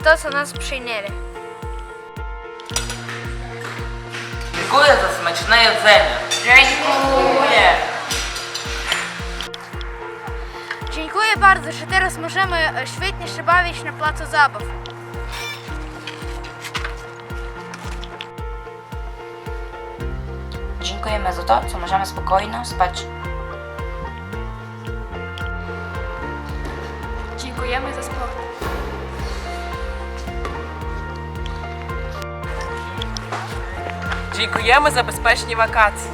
to, co nas przyjęli. Dziękuję za smaczne jedzenie. Dziękuję. Dziękuję bardzo, że teraz możemy e, świetnie się bawić na placu zabaw. Dziękujemy za to, co możemy spokojnie spać. Dziękujemy za sport. Очікуємо забезпечені вакансії.